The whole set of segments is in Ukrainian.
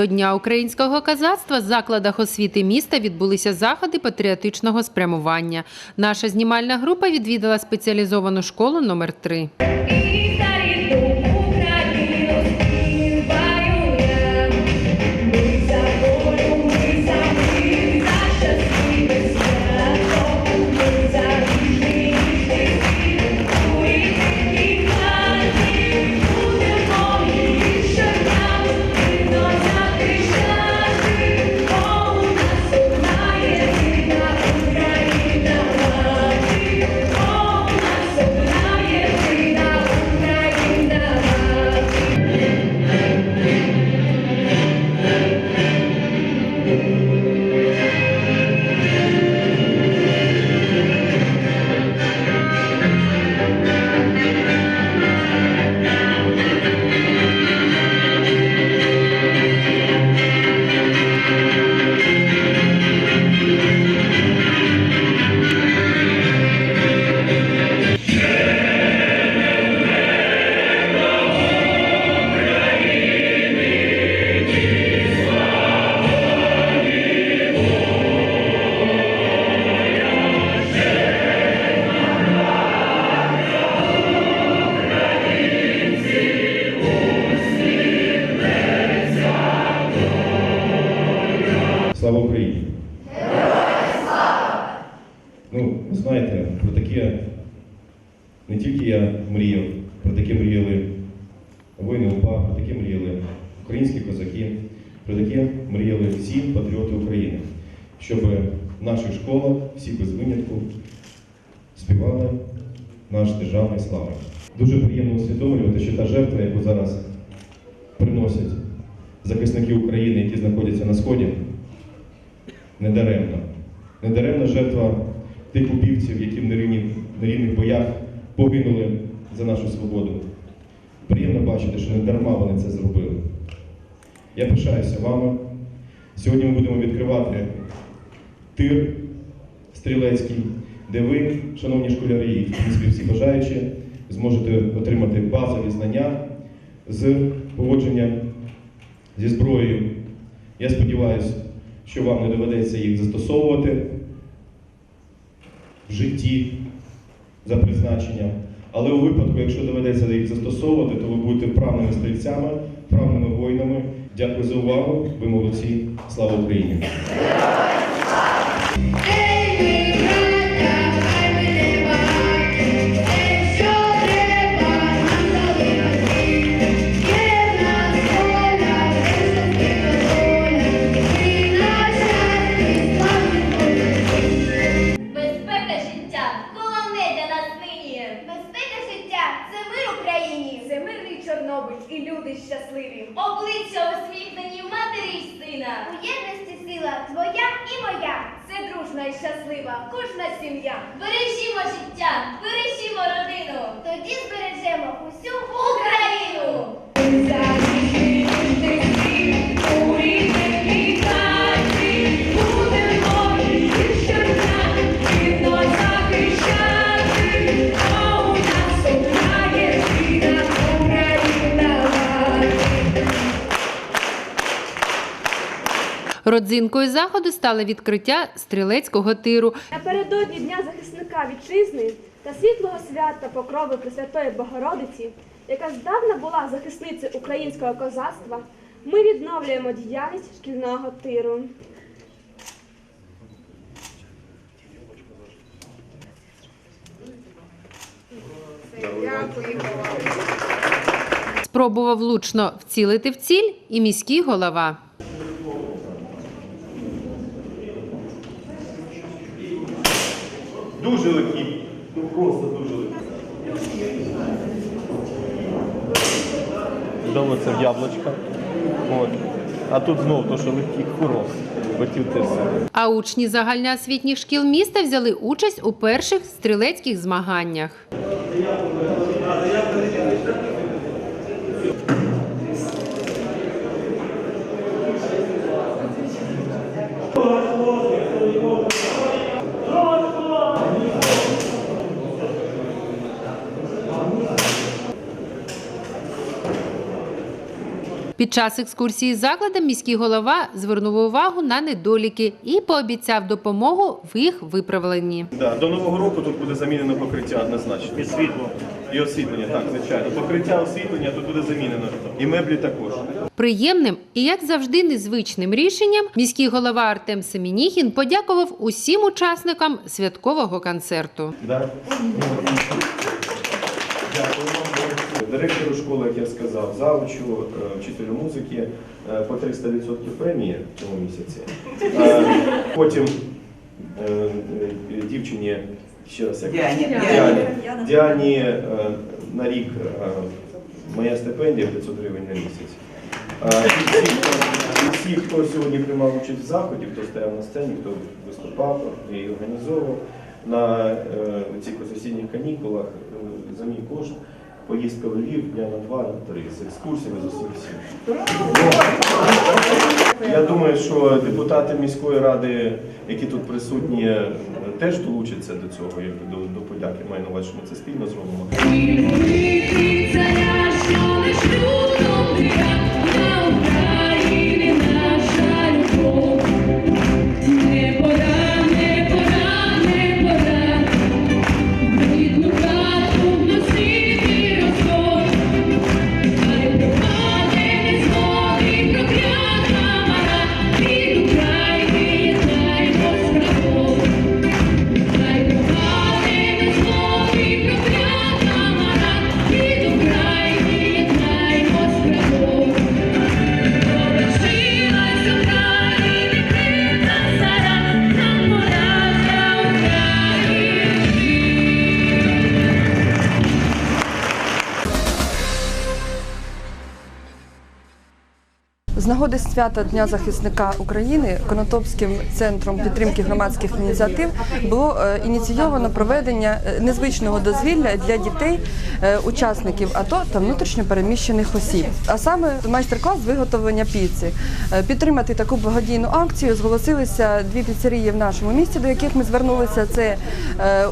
До Дня українського казацтва в закладах освіти міста відбулися заходи патріотичного спрямування. Наша знімальна група відвідала спеціалізовану школу номер 3 Ну, ви знаєте, про таке не тільки я мріяв, про таке мріяли воїни УПА, про таке мріяли українські козаки, про таке мріяли всі патріоти України, щоб в наших школах, всі без винятку, співали наш державний слава. Дуже приємно усвідомлювати, що та жертва, яку зараз приносять захисники України, які знаходяться на Сході, недаремна. Недаремна жертва тих убивців, які нерівних, нерівних боях погинули за нашу свободу. Приємно бачити, що не дарма вони це зробили. Я пишаюся вами. Сьогодні ми будемо відкривати тир стрілецький, де ви, шановні школярі, і в принципі всі бажаючі, зможете отримати базові знання з поводження зі зброєю. Я сподіваюся, що вам не доведеться їх застосовувати житті за призначенням. Але у випадку, якщо доведеться їх застосовувати, то ви будете вправними стрільцями, вправними воїнами. Дякую за увагу. Ви молодці. Слава Україні! But Родзинкою заходу стало відкриття стрілецького тиру. Напередодні Дня захисника вітчизни та світлого свята Покрови Пресвятої Богородиці, яка здавна була захисницею українського козацтва, ми відновлюємо діяльність шкільного тиру. Спробував влучно вцілити в ціль і міський голова. Дуже легкі. Ну просто дуже легкі. Вдома це в яблучка. От. А тут знов то, що легкий курос. Хотів. А учні загальноосвітніх шкіл міста взяли участь у перших стрілецьких змаганнях. Під час екскурсії закладом міський голова звернув увагу на недоліки і пообіцяв допомогу в їх виправленні. Да, до нового року тут буде замінено покриття однозначно. І світло. І освітлення, так, звичайно. Покриття освітлення тут буде замінено. І меблі також. Приємним і, як завжди, незвичним рішенням міський голова Артем Семеніхін подякував усім учасникам святкового концерту. Да? Директору школи, як я сказав, завучу, е, вчителю музики е, по 300% премії в цьому місяці. Е, Потім дівчині, ще раз як Діані. Діані, Діані на рік моя стипендія 500 гривень на місяць. І всі, хто- сьогодні приймав участь в заході, хто стояв на сцені, хто виступав і організовував на цих осінніх канікулах за мій кошт. Поїздка в Львів дня на два, на три з екскурсіями з усім всім. Я думаю, що депутати міської ради, які тут присутні, теж долучаться до цього, якби до, до подяки. Маю на увазі, що ми це спільно зробимо. Нагоди свята Дня захисника України Конотопським центром підтримки громадських ініціатив було е, ініційовано проведення е, незвичного дозвілля для дітей, е, учасників АТО та внутрішньо переміщених осіб. А саме майстер-клас виготовлення піци. Підтримати таку благодійну акцію зголосилися дві піцерії в нашому місті, до яких ми звернулися. Це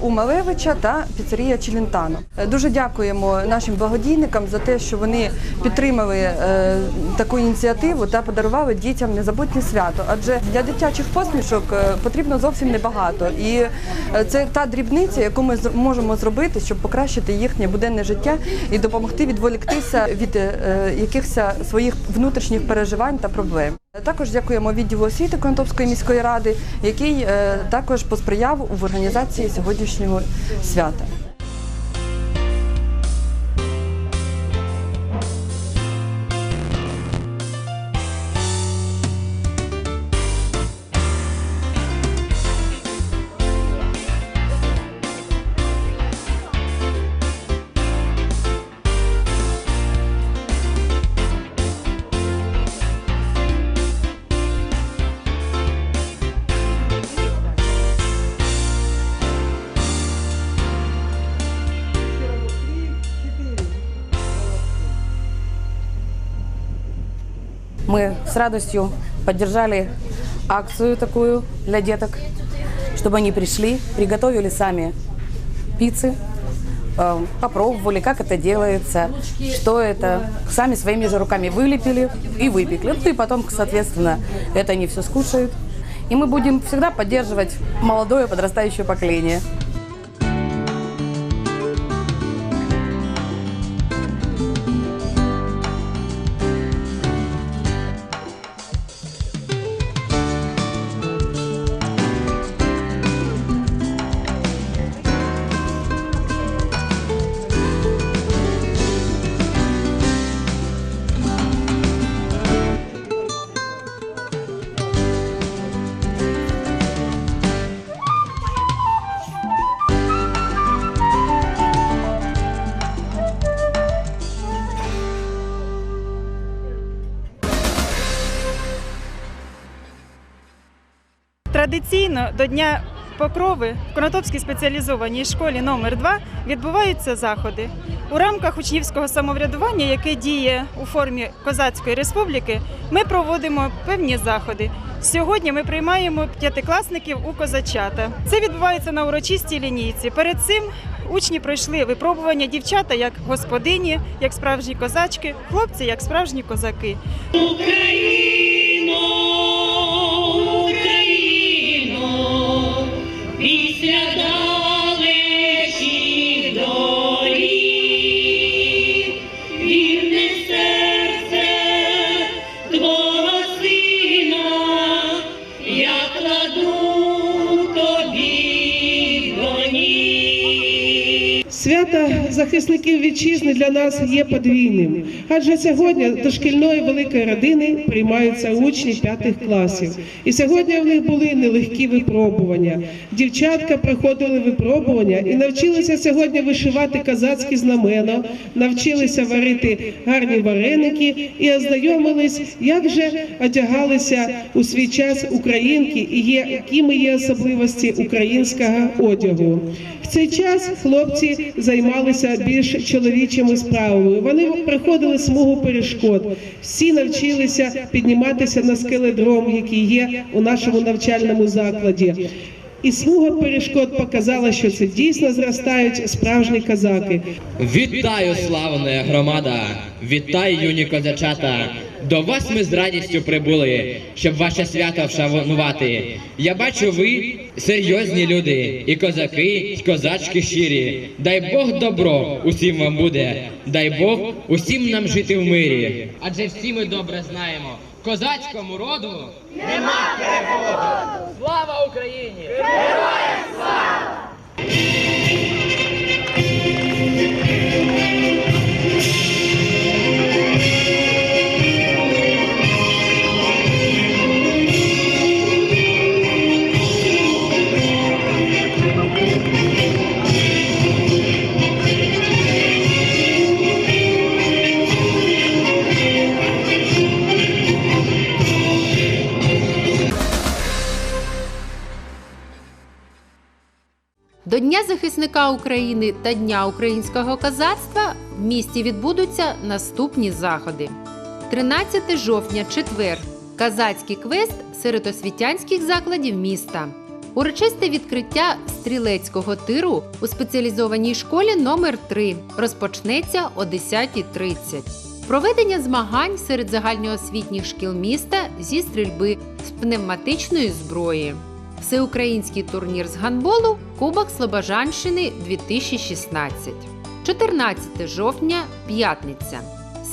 у Малевича та піцерія Челентано. Дуже дякуємо нашим благодійникам за те, що вони підтримали таку ініціативу та подарували дітям незабутнє свято. Адже для дитячих посмішок е, потрібно зовсім небагато. І е, це та дрібниця, яку ми можемо зробити, щоб покращити їхнє буденне життя і допомогти відволіктися від е, якихось своїх внутрішніх переживань та проблем. Також дякуємо відділу освіти Конотопської міської ради, який також посприяв в організації сьогоднішнього свята. С радостью поддержали акцию такую для деток, чтобы они пришли, приготовили сами пиццы, э, попробовали, как это делается, что это, сами своими же руками вылепили и выпекли. Ну и потом, соответственно, это они все скушают. И мы будем всегда поддерживать молодое подрастающее поколение. Традиційно до Дня Покрови в Конотопській спеціалізованій школі номер 2 відбуваються заходи. У рамках учнівського самоврядування, яке діє у формі Козацької республіки, ми проводимо певні заходи. Сьогодні ми приймаємо п'ятикласників у козачата. Це відбувається на урочистій лінійці. Перед цим учні пройшли випробування дівчата як господині, як справжні козачки, хлопці як справжні козаки. Україно, Свято захисників вітчизни для нас є подвійним, адже сьогодні до шкільної великої родини приймаються учні п'ятих класів. І сьогодні в них були нелегкі випробування. Дівчатка проходили випробування і навчилися сьогодні вишивати козацькі знамена, навчилися варити гарні вареники і ознайомились, як же одягалися у свій час українки і є, якими є особливості українського одягу. В цей час хлопці займалися більш чоловічими справами. Вони проходили смугу перешкод. Всі навчилися підніматися на скеледром, який є у нашому навчальному закладі. І смуга перешкод показала, що це дійсно зростають справжні козаки. Вітаю, славна громада! Вітаю, юні козачата! До вас ми з радістю прибули, щоб ваше свято вшанувати. Я бачу, ви серйозні люди, і козаки, і козачки щирі. Дай Бог добро усім вам буде. Дай Бог усім нам жити в мирі. Адже всі ми добре знаємо, козацькому роду нема переходу. Слава Україні! До України та Дня українського козацтва в місті відбудуться наступні заходи. 13 жовтня, четвер. Казацький квест серед освітянських закладів міста. Урочисте відкриття стрілецького тиру у спеціалізованій школі номер 3 розпочнеться о 10.30. Проведення змагань серед загальноосвітніх шкіл міста зі стрільби з пневматичної зброї. Всеукраїнський турнір з гандболу Кубок Слобожанщини 2016. 14 жовтня п'ятниця.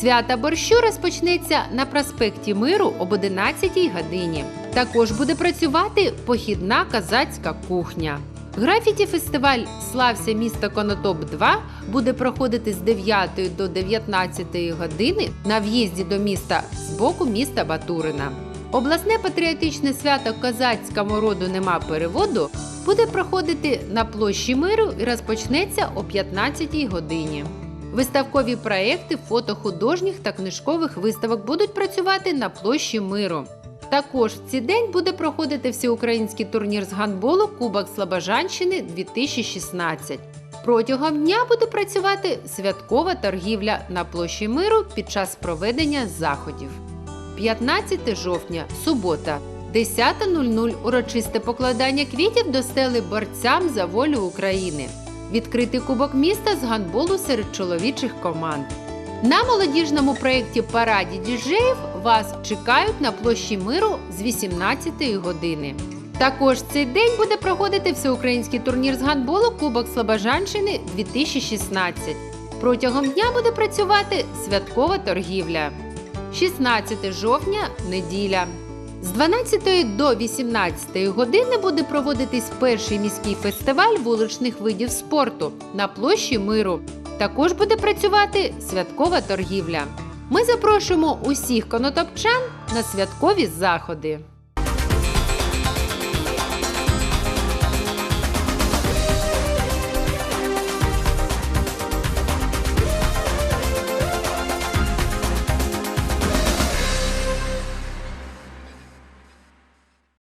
Свята борщу розпочнеться на проспекті Миру об 11 годині. Також буде працювати похідна казацька кухня. Графіті фестиваль Слався міста Конотоп 2 буде проходити з 9 до 19 години на в'їзді до міста з боку міста Батурина. Обласне патріотичне свято козацькому роду нема переводу буде проходити на площі миру і розпочнеться о 15-й годині. Виставкові проекти фото художніх та книжкових виставок будуть працювати на площі миру. Також в цей день буде проходити всеукраїнський турнір з гандболу Кубок Слобожанщини 2016. Протягом дня буде працювати святкова торгівля на площі миру під час проведення заходів. 15 жовтня, субота, 10.00 урочисте покладання квітів до стели борцям за волю України. Відкритий кубок міста з гандболу серед чоловічих команд. На молодіжному проєкті Параді діджеїв вас чекають на площі миру з 18 години. Також цей день буде проходити всеукраїнський турнір з гандболу Кубок Слобожанщини 2016. Протягом дня буде працювати святкова торгівля. 16 жовтня неділя. З 12 до 18 години буде проводитись перший міський фестиваль вуличних видів спорту на площі Миру. Також буде працювати святкова торгівля. Ми запрошуємо усіх конотопчан на святкові заходи.